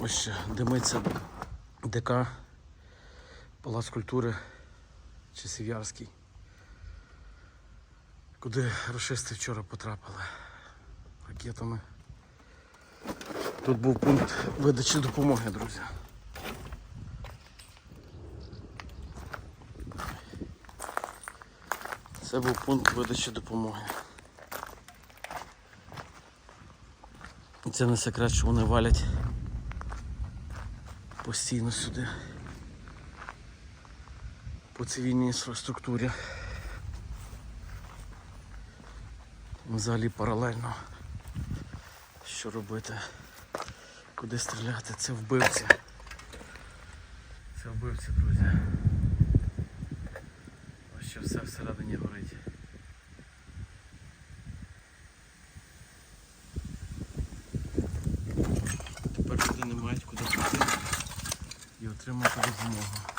Ось ще димиться ДК, Палац культури Часів'ярський. Куди рашисти вчора потрапили ракетами. Тут був пункт видачі допомоги, друзі. Це був пункт видачі допомоги. І це не секрет, що вони валять постійно сюди. По цивільній інфраструктурі. Взагалі паралельно. Що робити? Куди стріляти? Це вбивці. Це вбивці, друзі. Ось що все всередині горить. І отримати допомогу.